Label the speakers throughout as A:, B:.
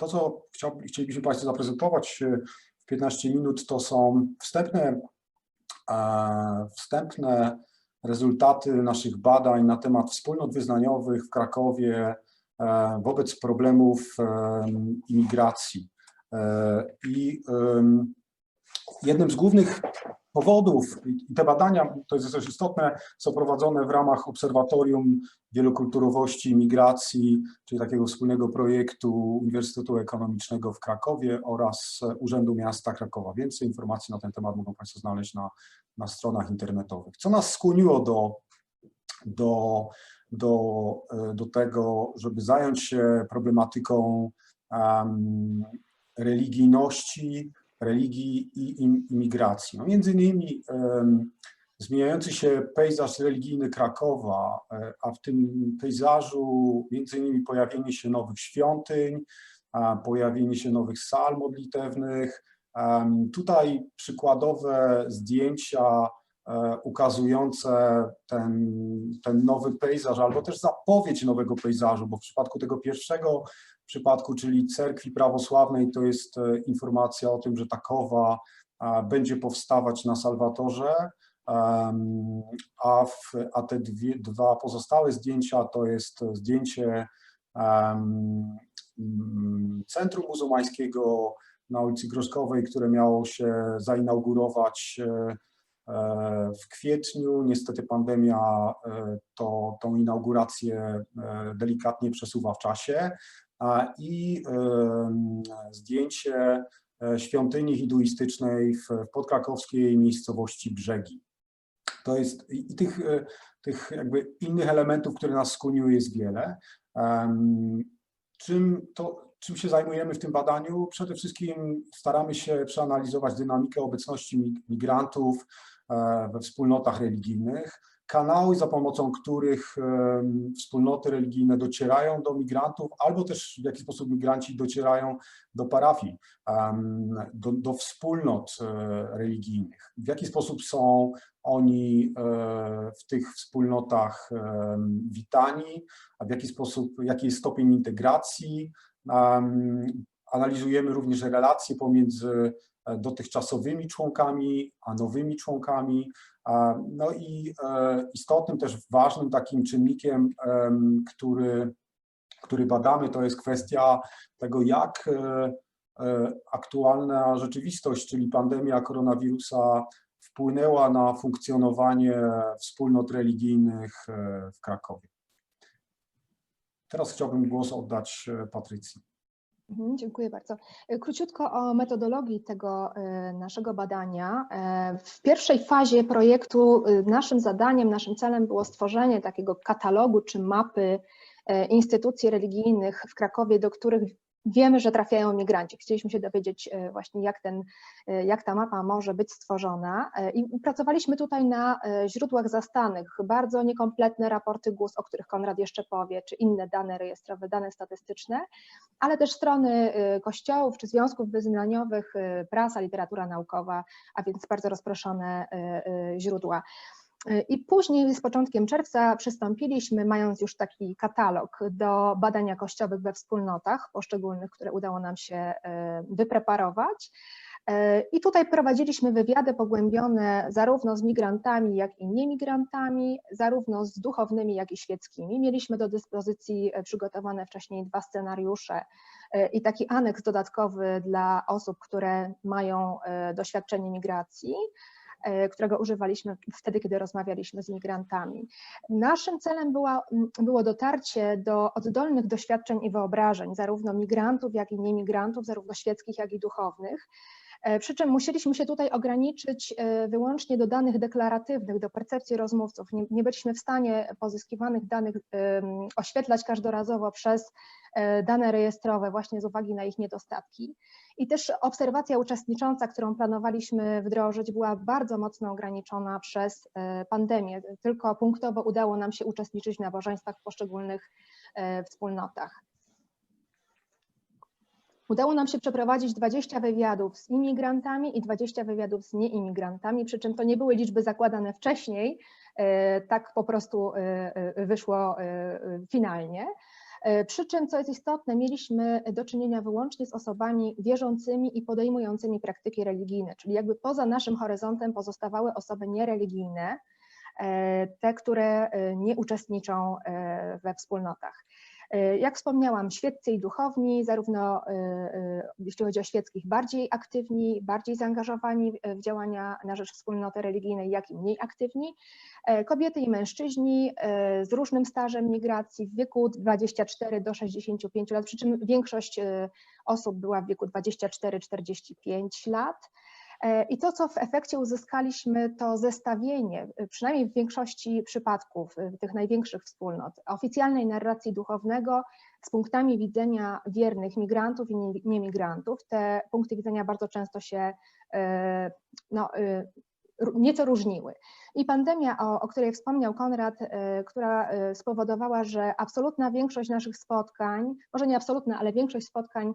A: To, co chcielibyśmy Państwu zaprezentować e, w 15 minut, to są wstępne, e, wstępne rezultaty naszych badań na temat wspólnot wyznaniowych w Krakowie e, wobec problemów em, imigracji. I jednym z głównych powodów, i te badania, to jest też istotne, są prowadzone w ramach Obserwatorium Wielokulturowości i Migracji, czyli takiego wspólnego projektu Uniwersytetu Ekonomicznego w Krakowie oraz Urzędu Miasta Krakowa. Więcej informacji na ten temat mogą Państwo znaleźć na, na stronach internetowych. Co nas skłoniło do, do, do, e, do tego, żeby zająć się problematyką em, religijności, religii i im- imigracji. No między innymi zmieniający się pejzaż religijny Krakowa, e, a w tym pejzażu między innymi pojawienie się nowych świątyń, pojawienie się nowych sal modlitewnych. Tutaj przykładowe zdjęcia e, ukazujące ten, ten nowy pejzaż, albo też zapowiedź nowego pejzażu, bo w przypadku tego pierwszego przypadku, czyli cerkwi prawosławnej, to jest e, informacja o tym, że takowa a, będzie powstawać na Salwatorze, a, w, a te dwie, dwa pozostałe zdjęcia to jest zdjęcie Centrum Muzułmańskiego na ulicy Groszkowej, które miało się zainaugurować e, e, w kwietniu. Niestety pandemia e, to, tą inaugurację e, delikatnie przesuwa w czasie i zdjęcie e, świątyni hinduistycznej w podkrakowskiej miejscowości Brzegi. To jest i tych, e, tych jakby innych elementów, które nas skłoniły jest wiele. Czym, to, czym się zajmujemy w tym badaniu? Przede wszystkim staramy się przeanalizować dynamikę obecności mi- migrantów e, we wspólnotach religijnych, kanały, za pomocą których wspólnoty religijne docierają do migrantów, albo też w jaki sposób migranci docierają do parafii, do, do wspólnot e, religijnych. W jaki sposób są oni e, w tych wspólnotach witani, a w jaki sposób, jaki jest stopień integracji. Em, Analizujemy również relacje pomiędzy e, dotychczasowymi członkami a nowymi członkami. A, No i e, istotnym, też ważnym takim czynnikiem, em, który, który badamy, to jest kwestia tego, jak e, e, aktualna rzeczywistość, czyli pandemia koronawirusa wpłynęła na funkcjonowanie wspólnot religijnych e, w Krakowie. Teraz chciałbym głos oddać e, Patrycji.
B: Mhm, Dziękuję bardzo. E, Króciutko o metodologii tego e, naszego badania. E, W pierwszej fazie projektu naszym zadaniem, naszym celem było stworzenie takiego katalogu czy mapy instytucji religijnych w Krakowie, do których wiemy, że trafiają migranci. Chcieliśmy się dowiedzieć e, właśnie, jak, ten, e, jak ta mapa może być stworzona E, i pracowaliśmy tutaj na źródłach zastanych, bardzo niekompletne raporty GUS, o których Konrad jeszcze powie, czy inne dane rejestrowe, dane statystyczne, ale też strony kościołów czy związków wyznaniowych, prasa, literatura naukowa, a więc bardzo rozproszone źródła. I później z początkiem czerwca przystąpiliśmy, mając już taki katalog do badań jakościowych we wspólnotach poszczególnych, które udało nam się y, wypreparować. Y, I tutaj prowadziliśmy wywiady pogłębione zarówno z migrantami, jak i niemigrantami, zarówno z duchownymi, jak i świeckimi. Mieliśmy do dyspozycji e, przygotowane wcześniej dwa scenariusze e, i taki aneks dodatkowy dla osób, które mają e, doświadczenie migracji e, którego używaliśmy wtedy, kiedy rozmawialiśmy z migrantami. Naszym celem była, było dotarcie do oddolnych doświadczeń i wyobrażeń zarówno migrantów, jak i niemigrantów, zarówno świeckich, jak i duchownych. E, Przy czym musieliśmy się tutaj ograniczyć e, wyłącznie do danych deklaratywnych, do percepcji rozmówców. Nie, nie byliśmy w stanie pozyskiwanych danych oświetlać każdorazowo przez e, dane rejestrowe, właśnie z uwagi na ich niedostatki. I też obserwacja uczestnicząca, którą planowaliśmy wdrożyć, była bardzo mocno ograniczona przez pandemię. Tylko punktowo udało nam się uczestniczyć w nabożeństwach w poszczególnych wspólnotach. Udało nam się przeprowadzić 20 wywiadów z imigrantami i 20 wywiadów z nieimigrantami, przy czym to nie były liczby zakładane wcześniej, e, tak po prostu e, e, wyszło finalnie. Przy czym, co jest istotne, mieliśmy do czynienia wyłącznie z osobami wierzącymi i podejmującymi praktyki religijne, czyli jakby poza naszym horyzontem pozostawały osoby niereligijne, te, które nie uczestniczą we wspólnotach. E, Jak wspomniałam, świeccy i duchowni, zarówno e, e, jeśli chodzi o świeckich, bardziej aktywni, bardziej zaangażowani w- działania na rzecz wspólnoty religijnej, jak i mniej aktywni. Kobiety i mężczyźni z różnym stażem migracji w wieku 24 do 65 lat, przy czym większość osób była w wieku 24-45 lat. E, I to, co w efekcie uzyskaliśmy, to zestawienie, e, przynajmniej w większości przypadków, e, tych największych wspólnot, oficjalnej narracji duchownego z punktami widzenia wiernych migrantów i nie- niemigrantów. Te punkty widzenia bardzo często się e, no, ró- nieco różniły. I pandemia, o, o której wspomniał Konrad, e, która spowodowała, że absolutna większość naszych spotkań, może nie absolutna, ale większość spotkań,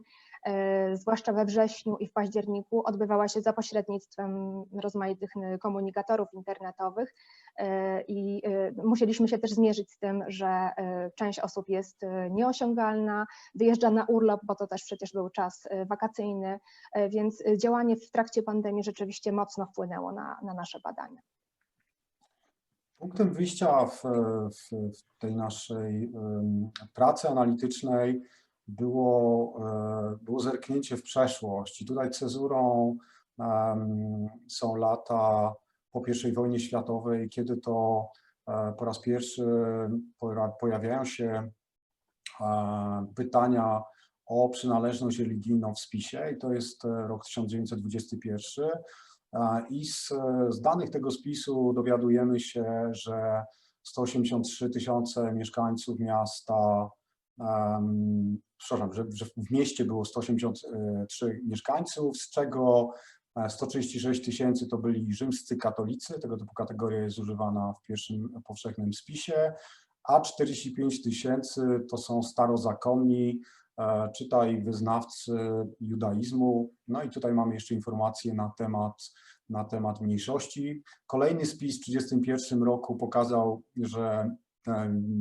B: zwłaszcza we wrześniu i w październiku, odbywała się za pośrednictwem rozmaitych komunikatorów internetowych e, i e, musieliśmy się też zmierzyć z tym, że e, część osób jest e, nieosiągalna, wyjeżdża na urlop, bo to też przecież był czas e, wakacyjny, e, więc e, działanie w trakcie pandemii rzeczywiście mocno wpłynęło na, na nasze badania.
A: Punktem wyjścia w, w, w tej naszej pracy analitycznej było, e, było zerknięcie w przeszłość. I tutaj cezurą są lata po I wojnie światowej, kiedy to e, po raz pierwszy pojawiają się e, pytania o przynależność religijną w spisie i to jest rok 1921. E, I z, z danych tego spisu dowiadujemy się, że 183 tysiące mieszkańców miasta, przepraszam, że, że w mieście było 183 mieszkańców, z czego e, 136 tysięcy to byli rzymscy katolicy, tego typu kategoria jest używana w pierwszym powszechnym spisie, a 45 tysięcy to są starozakonni, e, czytaj wyznawcy judaizmu. No i tutaj mamy jeszcze informacje na temat, na temat mniejszości. Kolejny spis w 1931 roku pokazał, że e,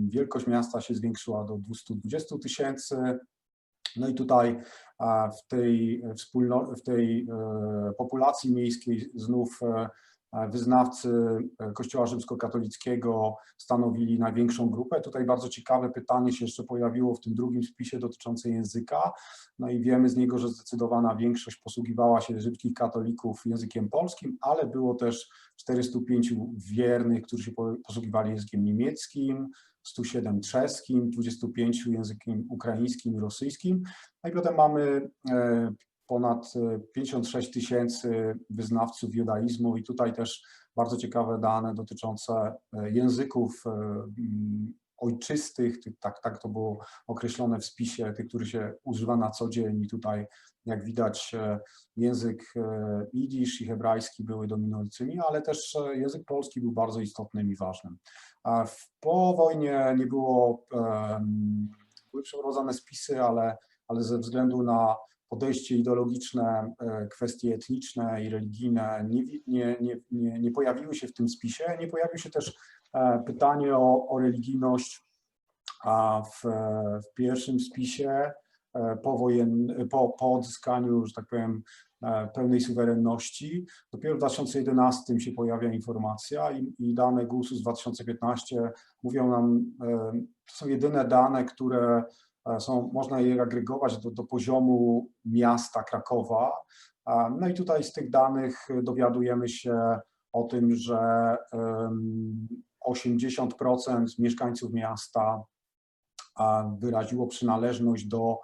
A: wielkość miasta się zwiększyła do 220 tysięcy. No i tutaj w tej, w tej e, populacji miejskiej znów e, wyznawcy e, Kościoła rzymskokatolickiego stanowili największą grupę. Tutaj bardzo ciekawe pytanie się jeszcze pojawiło w tym drugim spisie dotyczące języka. No i wiemy z niego, że zdecydowana większość posługiwała się rzymskich katolików językiem polskim, ale było też 405 wiernych, którzy się po- posługiwali językiem niemieckim, 107 czeskim, 25 językiem ukraińskim i rosyjskim. No i potem mamy e, ponad e, 56 tysięcy wyznawców judaizmu i tutaj też bardzo ciekawe dane dotyczące e, języków e, mm, ojczystych, tych- tak, tak to było określone w spisie, tych, który się używa na co dzień i tutaj jak widać język jidysz i hebrajski były dominującymi, ale też język polski był bardzo istotnym i ważnym. Po wojnie nie było, były przeprowadzane spisy, ale, ale ze względu na podejście ideologiczne, e, kwestie etniczne i religijne nie, nie, nie, nie, pojawiły się w tym spisie. Nie pojawiło się też e, pytanie o, o religijność w, w pierwszym spisie e, po, po odzyskaniu, że tak powiem, pełnej suwerenności. Dopiero w 2011 się pojawia informacja i, i dane GUS-u z 2015 mówią nam, to są jedyne dane, które są, można je agregować do, do poziomu miasta Krakowa. A, No i tutaj z tych danych dowiadujemy się o tym, że em, 80% mieszkańców miasta a wyraziło przynależność do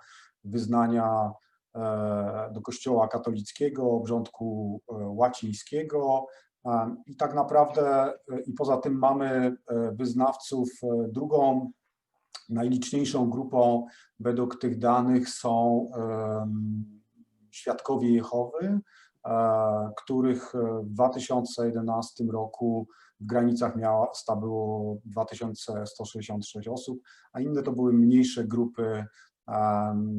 A: wyznania e, do Kościoła katolickiego, obrządku e, łacińskiego. I tak naprawdę, e, i poza tym mamy e, wyznawców, e, drugą najliczniejszą grupą według tych danych są świadkowie Jehowy, e, których w 2011 roku w granicach miasta było 2166 osób, a inne to były mniejsze grupy,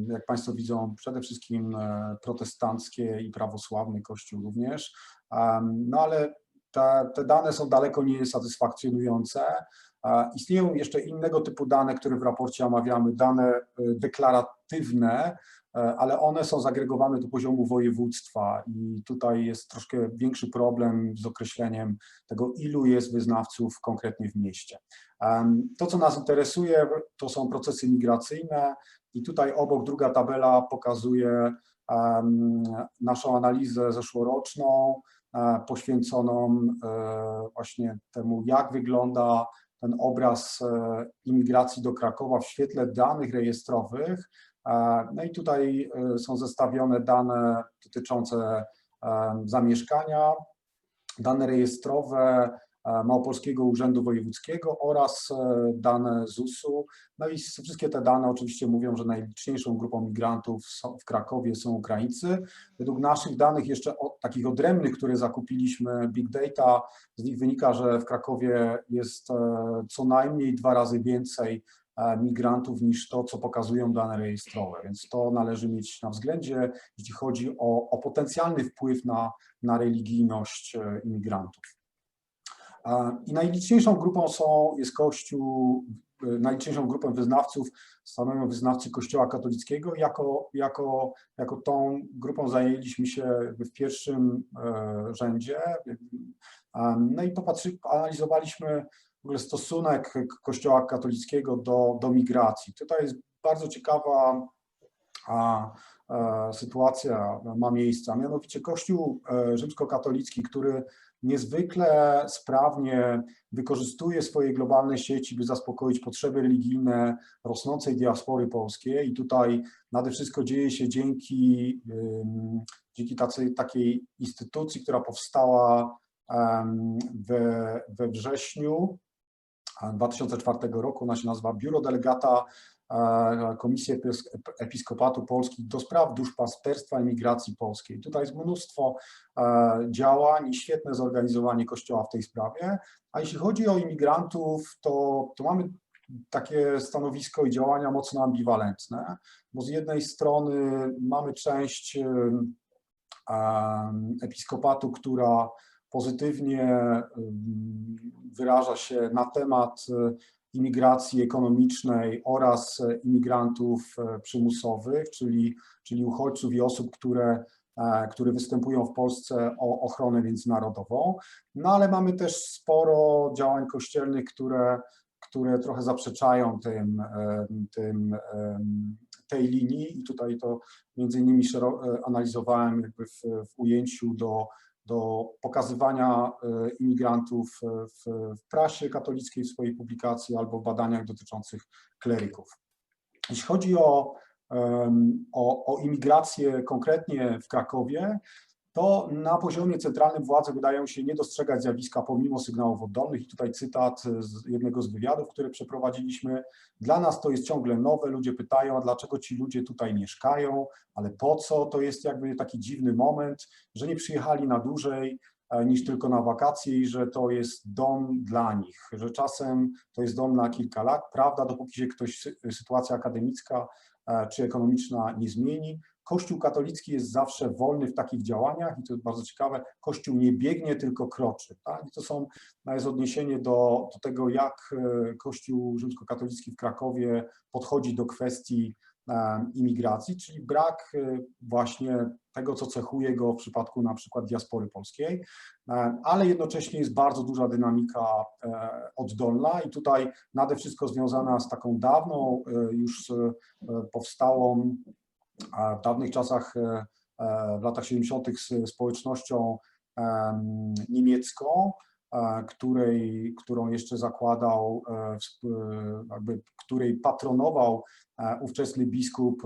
A: jak Państwo widzą, przede wszystkim e, protestanckie i prawosławny Kościół również. No ale te, te dane są daleko nie satysfakcjonujące. E, Istnieją jeszcze innego typu dane, które w raporcie omawiamy, dane e, deklaratywne, e, ale one są zagregowane do poziomu województwa i tutaj jest troszkę większy problem z określeniem tego, ilu jest wyznawców konkretnie w mieście. To, co nas interesuje, to są procesy migracyjne i tutaj obok druga tabela pokazuje naszą analizę zeszłoroczną, e, poświęconą właśnie temu, jak wygląda ten obraz e, imigracji do Krakowa w świetle danych rejestrowych. E, No i tutaj e, są zestawione dane dotyczące zamieszkania, dane rejestrowe Małopolskiego Urzędu Wojewódzkiego oraz e, dane ZUS-u. No i wszystkie te dane oczywiście mówią, że najliczniejszą grupą migrantów w Krakowie są Ukraińcy. Według naszych danych jeszcze o, takich odrębnych, które zakupiliśmy, Big Data, z nich wynika, że w Krakowie jest e, co najmniej dwa razy więcej e, migrantów niż to, co pokazują dane rejestrowe, więc to należy mieć na względzie, jeśli chodzi o, o potencjalny wpływ na, na religijność e, imigrantów. I najliczniejszą grupą są, jest Kościół, e, najliczniejszą grupą wyznawców stanowią wyznawcy Kościoła katolickiego. Jako, jako, jako tą grupą zajęliśmy się w pierwszym e, rzędzie. No i popatrzy, analizowaliśmy w ogóle stosunek Kościoła katolickiego do, do migracji. Tutaj jest bardzo ciekawa a, e, sytuacja ma miejsce, a mianowicie Kościół e, rzymskokatolicki, który niezwykle sprawnie wykorzystuje swoje globalne sieci, by zaspokoić potrzeby religijne rosnącej diaspory polskiej i tutaj nade wszystko dzieje się dzięki, dzięki tacy, takiej instytucji, która powstała we, we wrześniu 2004 roku. Ona się nazywa Biuro Delegata e, Komisji Epis- Episkopatu Polski do spraw duszpasterstwa i migracji polskiej. Tutaj jest mnóstwo e, działań i świetne zorganizowanie Kościoła w tej sprawie. A jeśli chodzi o imigrantów, to, to mamy takie stanowisko i działania mocno ambiwalentne, bo z jednej strony mamy część em, em, episkopatu, która pozytywnie wyraża się na temat e, imigracji ekonomicznej oraz e, imigrantów e, przymusowych, czyli, czyli uchodźców i osób, które, e, które występują w Polsce o ochronę międzynarodową. No ale mamy też sporo działań kościelnych, które, które trochę zaprzeczają tym, tym, tej linii i tutaj to między innymi analizowałem jakby w, w ujęciu do, do pokazywania e, imigrantów w, prasie katolickiej w swojej publikacji albo w badaniach dotyczących kleryków. Jeśli chodzi o, o, o imigrację konkretnie w Krakowie, to na poziomie centralnym władze wydają się nie dostrzegać zjawiska pomimo sygnałów oddolnych. I tutaj cytat z jednego z wywiadów, które przeprowadziliśmy. Dla nas to jest ciągle nowe. Ludzie pytają, a dlaczego ci ludzie tutaj mieszkają, ale po co? To jest jakby taki dziwny moment, że nie przyjechali na dłużej e, niż tylko na wakacje i że to jest dom dla nich, że czasem to jest dom na kilka lat, prawda, dopóki się ktoś sy- sytuacja akademicka e, czy ekonomiczna nie zmieni. Kościół katolicki jest zawsze wolny w takich działaniach i to jest bardzo ciekawe. Kościół nie biegnie, tylko kroczy. Tak? I to są, to jest odniesienie do, do tego, jak e, Kościół rzymskokatolicki w Krakowie podchodzi do kwestii e, imigracji, czyli brak e, właśnie tego, co cechuje go w przypadku na przykład diaspory polskiej, ale jednocześnie jest bardzo duża dynamika oddolna i tutaj nade wszystko związana z taką dawną, już powstałą w dawnych czasach, e, e, w latach 70., z społecznością em, niemiecką, e, której, którą jeszcze zakładał, jakby, której patronował ówczesny biskup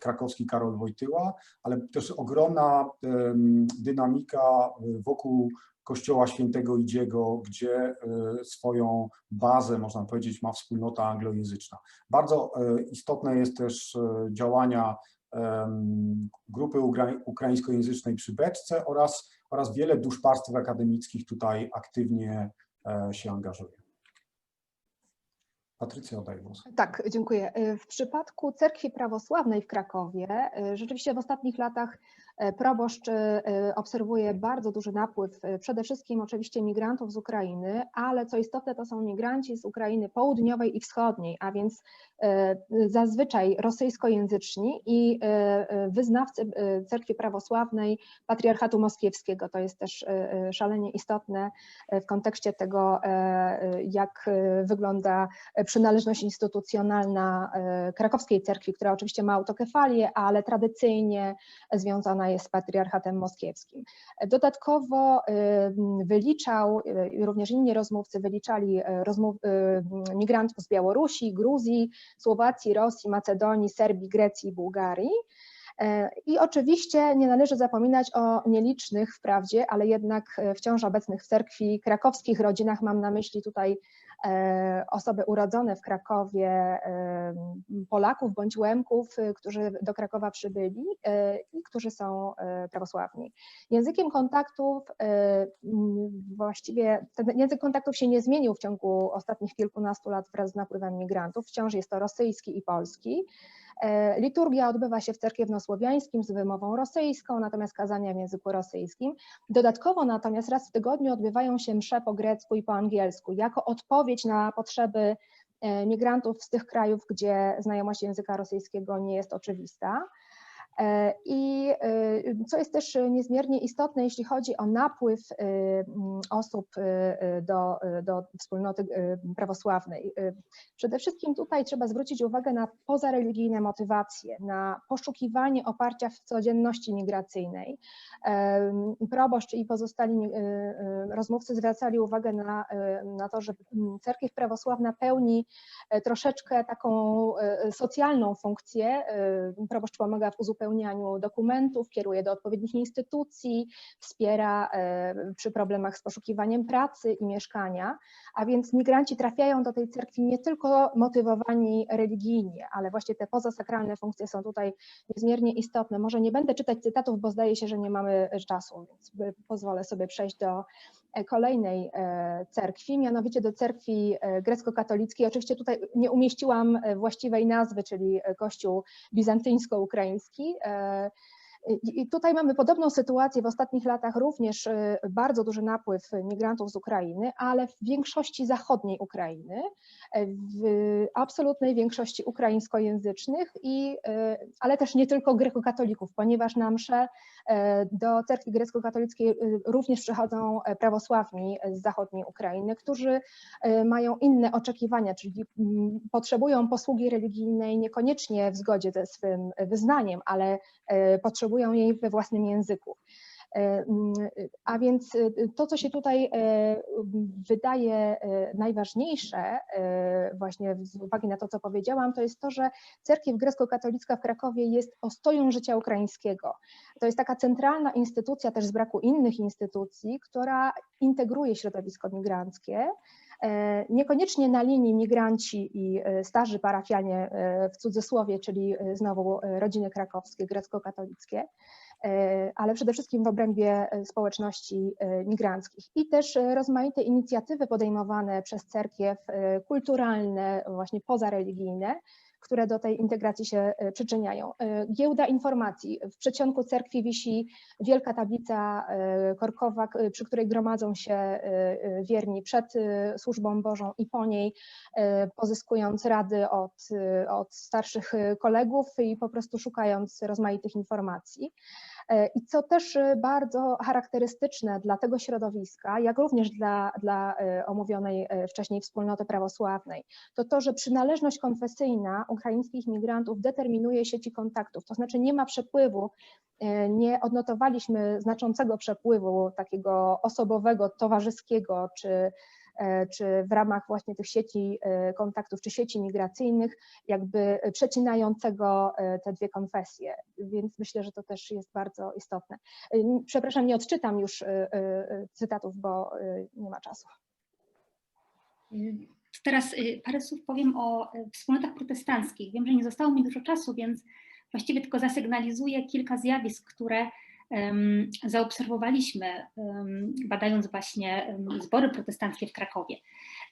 A: krakowski Karol Wojtyła, ale też ogromna dynamika wokół Kościoła Świętego Idziego, gdzie swoją bazę, można powiedzieć, ma wspólnota anglojęzyczna. Bardzo istotne jest też działania grupy ukra- ukraińskojęzycznej przy Beczce oraz, oraz wiele duszpasterstw akademickich tutaj aktywnie e, się angażuje. Patrycja, oddaję głos.
B: Tak, dziękuję. W przypadku Cerkwi Prawosławnej w Krakowie, y, rzeczywiście w ostatnich latach E, Proboszcz e, e, obserwuje bardzo duży napływ e, przede wszystkim oczywiście migrantów z Ukrainy, ale co istotne to są migranci z Ukrainy południowej i wschodniej, a więc e, zazwyczaj rosyjskojęzyczni i e, e, wyznawcy e, cerkwi prawosławnej Patriarchatu Moskiewskiego. To jest też e, e, szalenie istotne e, w kontekście tego, e, e, jak e, wygląda przynależność instytucjonalna e, krakowskiej cerkwi, która oczywiście ma autokefalię, ale tradycyjnie związana jest z patriarchatem moskiewskim. Dodatkowo wyliczał, i również inni rozmówcy wyliczali e, rozmów, m, migrantów z Białorusi, Gruzji, Słowacji, Rosji, Macedonii, Serbii, Grecji i Bułgarii. E, I oczywiście nie należy zapominać o nielicznych wprawdzie, ale jednak e, wciąż obecnych w cerkwi krakowskich rodzinach. Mam na myśli tutaj osoby urodzone w Krakowie, e, Polaków bądź Łemków, e, którzy do Krakowa przybyli e, i którzy są e, prawosławni. Językiem kontaktów e, właściwie ten język kontaktów się nie zmienił w ciągu ostatnich kilkunastu lat wraz z napływem migrantów. Wciąż jest to rosyjski i polski. E, Liturgia odbywa się w cerkiewnosłowiańskim z wymową rosyjską, natomiast kazania w języku rosyjskim. Dodatkowo natomiast raz w tygodniu odbywają się msze po grecku i po angielsku, jako odpowiedź na potrzeby e, migrantów z tych krajów, gdzie znajomość języka rosyjskiego nie jest oczywista. E, I e, co jest też niezmiernie istotne, jeśli chodzi o napływ e, osób do, do wspólnoty prawosławnej. Przede wszystkim tutaj trzeba zwrócić uwagę na pozareligijne motywacje, na poszukiwanie oparcia w codzienności migracyjnej. Proboszcz i pozostali rozmówcy zwracali uwagę na, na to, że cerkiew prawosławna pełni troszeczkę taką socjalną funkcję. Proboszcz pomaga w uzupełnianiu dokumentów, kieruje do odpowiednich instytucji, wspiera e, przy problemach z poszukiwaniem pracy i mieszkania, a więc migranci trafiają do tej cerkwi nie tylko motywowani religijnie, ale właśnie te pozasakralne funkcje są tutaj niezmiernie istotne. Może nie będę czytać cytatów, bo zdaje się, że nie mamy czasu, więc by- pozwolę sobie przejść do e, kolejnej e, cerkwi, mianowicie do cerkwi e, grecko-katolickiej. Oczywiście tutaj nie umieściłam e, właściwej nazwy, czyli e, Kościół bizantyjsko-ukraiński. I tutaj mamy podobną sytuację w ostatnich latach, również e, bardzo duży napływ migrantów z Ukrainy, ale w większości zachodniej Ukrainy, e, w absolutnej większości ukraińskojęzycznych, i, e, ale też nie tylko grekokatolików, ponieważ na msze e, do cerkwi grecko-katolickiej e, również przychodzą prawosławni z zachodniej Ukrainy, którzy mają inne oczekiwania, czyli mm, potrzebują posługi religijnej niekoniecznie w zgodzie ze swym wyznaniem, ale e, potrzebują jej we własnym języku. E, A więc e, to, co się tutaj e, wydaje najważniejsze, właśnie z uwagi na to, co powiedziałam, to jest to, że cerkiew grecko-katolicka w Krakowie jest ostoją życia ukraińskiego. To jest taka centralna instytucja, też z braku innych instytucji, która integruje środowisko migranckie. E, Niekoniecznie na linii migranci i e, starzy parafianie e, w cudzysłowie, czyli znowu rodziny krakowskie, grecko-katolickie, ale przede wszystkim w obrębie społeczności migranckich. I też rozmaite inicjatywy podejmowane przez cerkiew, kulturalne, właśnie pozareligijne, które do tej integracji się e, przyczyniają. E, Giełda informacji. W przedsionku cerkwi wisi wielka tablica e, korkowa, przy której gromadzą się wierni przed służbą Bożą i po niej, pozyskując rady od, od starszych kolegów i po prostu szukając rozmaitych informacji. E, I co też e, bardzo charakterystyczne dla tego środowiska, jak również dla, dla e, omówionej wcześniej wspólnoty prawosławnej, to to, że przynależność konfesyjna ukraińskich migrantów determinuje sieci kontaktów, to znaczy nie ma przepływu, nie odnotowaliśmy znaczącego przepływu takiego osobowego, towarzyskiego czy czy w ramach właśnie tych sieci e, kontaktów, czy sieci migracyjnych, jakby przecinającego e, te dwie konfesje. Więc myślę, że to też jest bardzo istotne. E, Przepraszam, nie odczytam już e, e, cytatów, bo e, nie ma czasu.
C: Teraz parę słów powiem o wspólnotach protestanckich. Wiem, że nie zostało mi dużo czasu, więc właściwie tylko zasygnalizuję kilka zjawisk, które zaobserwowaliśmy, badając właśnie zbory protestanckie w Krakowie.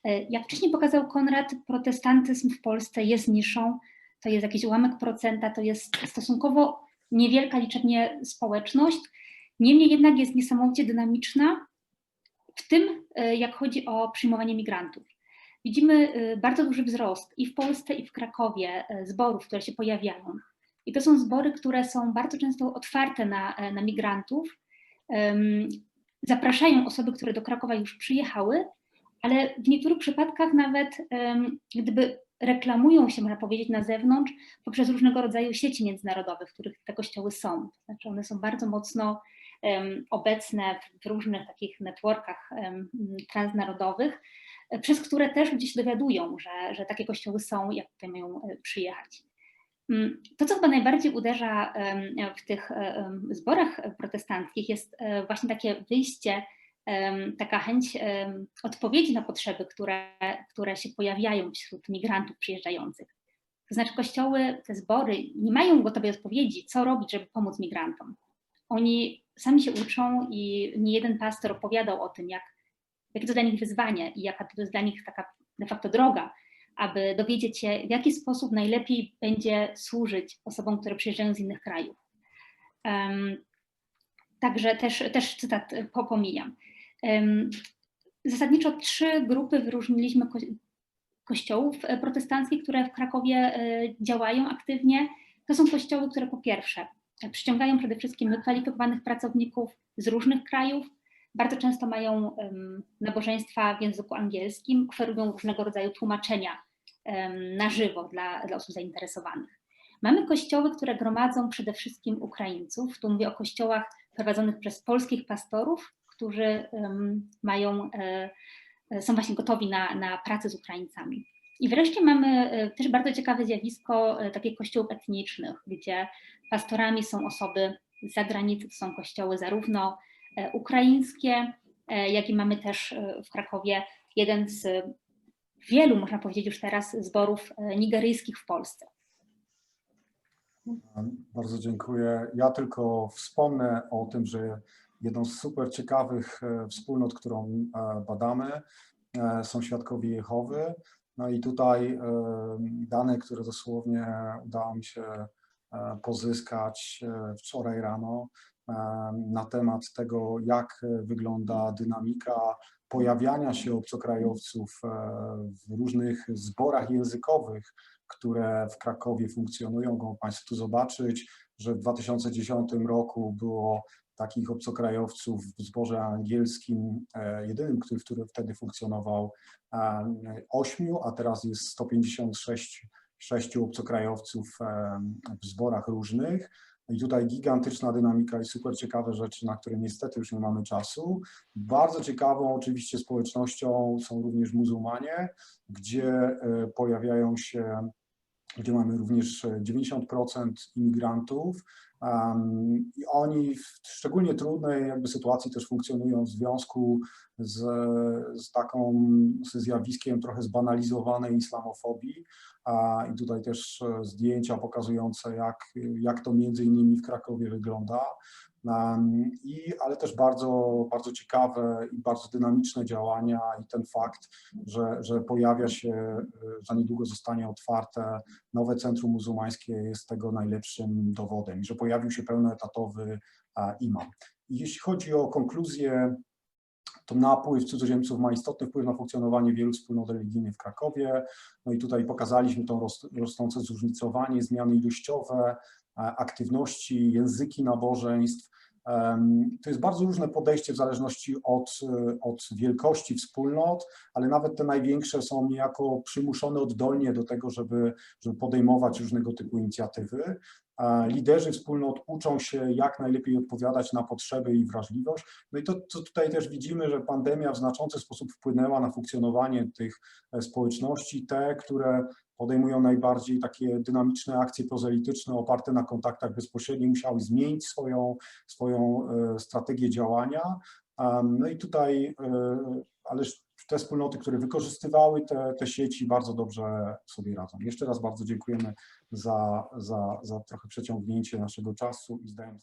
C: E, Jak wcześniej pokazał Konrad, protestantyzm w Polsce jest niszą, to jest jakiś ułamek procenta, to jest stosunkowo niewielka liczebnie społeczność, niemniej jednak jest niesamowicie dynamiczna, w tym e, jak chodzi o przyjmowanie migrantów. Widzimy e, bardzo duży wzrost i w Polsce, i w Krakowie zborów, które się pojawiają. I to są zbory, które są bardzo często otwarte na, na migrantów. Zapraszają osoby, które do Krakowa już przyjechały, ale w niektórych przypadkach nawet gdyby reklamują się, można powiedzieć, na zewnątrz poprzez różnego rodzaju sieci międzynarodowe, w których te kościoły są. Znaczy one są bardzo mocno obecne w, różnych takich networkach transnarodowych, e, przez które też ludzie się dowiadują, że, że takie kościoły są, jak tutaj mają e, przyjechać. Mm, To, co chyba najbardziej uderza w tych em, zborach protestanckich, jest e, właśnie takie wyjście, taka chęć odpowiedzi na potrzeby, które, które się pojawiają wśród migrantów przyjeżdżających. To znaczy, kościoły, te zbory nie mają gotowej odpowiedzi, co robić, żeby pomóc migrantom. Oni sami się uczą i nie jeden pastor opowiadał o tym, jak, jakie to dla nich wyzwanie i jaka to jest dla nich taka de facto droga, aby dowiedzieć się, w jaki sposób najlepiej będzie służyć osobom, które przyjeżdżają z innych krajów. Także też, też cytat po- pomijam. Zasadniczo trzy grupy wyróżniliśmy ko- kościołów protestanckich, które w Krakowie e, działają aktywnie. To są kościoły, które po pierwsze przyciągają przede wszystkim wykwalifikowanych pracowników z różnych krajów, bardzo często mają nabożeństwa w języku angielskim, oferują różnego rodzaju tłumaczenia um, na żywo dla, dla osób zainteresowanych. Mamy kościoły, które gromadzą przede wszystkim Ukraińców. Tu mówię o kościołach prowadzonych przez polskich pastorów, którzy mają, e, są właśnie gotowi na, na pracę z Ukraińcami. I wreszcie mamy e, też bardzo ciekawe zjawisko e, takich kościołów etnicznych, gdzie pastorami są osoby z zagranicy, to są kościoły zarówno e, ukraińskie, e, jak i mamy też e, w Krakowie jeden z wielu, można powiedzieć już teraz, zborów e, nigeryjskich w Polsce.
A: Bardzo dziękuję. Ja tylko wspomnę o tym, że jedną z super ciekawych e, wspólnot, którą e, badamy, są świadkowie Jehowy. No i tutaj dane, które dosłownie udało mi się pozyskać wczoraj rano na temat tego, jak wygląda dynamika pojawiania się obcokrajowców e, w różnych zborach językowych, które w Krakowie funkcjonują. Mogą Państwo tu zobaczyć, że w 2010 roku było takich obcokrajowców w zborze angielskim, e, jedynym, który, który wtedy funkcjonował, e, ośmiu, a teraz jest 156 sześciu obcokrajowców e, w zborach różnych. I tutaj gigantyczna dynamika i super ciekawe rzeczy, na które niestety już nie mamy czasu. Bardzo ciekawą oczywiście społecznością są również muzułmanie, gdzie e, pojawiają się, gdzie mamy również e, 90% imigrantów. Um, I oni w szczególnie trudnej jakby sytuacji też funkcjonują w związku z, z taką ze zjawiskiem trochę zbanalizowanej islamofobii. A, I tutaj też e, zdjęcia pokazujące, jak, jak to między innymi w Krakowie wygląda. I, ale też bardzo, bardzo ciekawe i bardzo dynamiczne działania i ten fakt, że, że pojawia się, e, za niedługo zostanie otwarte nowe centrum muzułmańskie jest tego najlepszym dowodem, i że pojawił się pełnoetatowy a, imam. Jeśli chodzi o konkluzję, to napływ cudzoziemców ma istotny wpływ na funkcjonowanie wielu wspólnot religijnych w Krakowie. No i tutaj pokazaliśmy to rosnące zróżnicowanie, zmiany ilościowe, e, aktywności, języki nabożeństw. To jest bardzo różne podejście w zależności od, e, od wielkości wspólnot, ale nawet te największe są niejako przymuszone oddolnie do tego, żeby, żeby podejmować różnego typu inicjatywy. A Liderzy wspólnot uczą się, jak najlepiej odpowiadać na potrzeby i wrażliwość. No i to, co tutaj też widzimy, że pandemia w znaczący sposób wpłynęła na funkcjonowanie tych e, społeczności, te, które podejmują najbardziej takie dynamiczne akcje prozelityczne oparte na kontaktach bezpośrednich, musiały zmienić swoją, swoją e, strategię działania. No i tutaj, e, ależ te wspólnoty, które wykorzystywały te, te sieci, bardzo dobrze sobie radzą. Jeszcze raz bardzo dziękujemy za, za, za trochę przeciągnięcie naszego czasu i zdajemy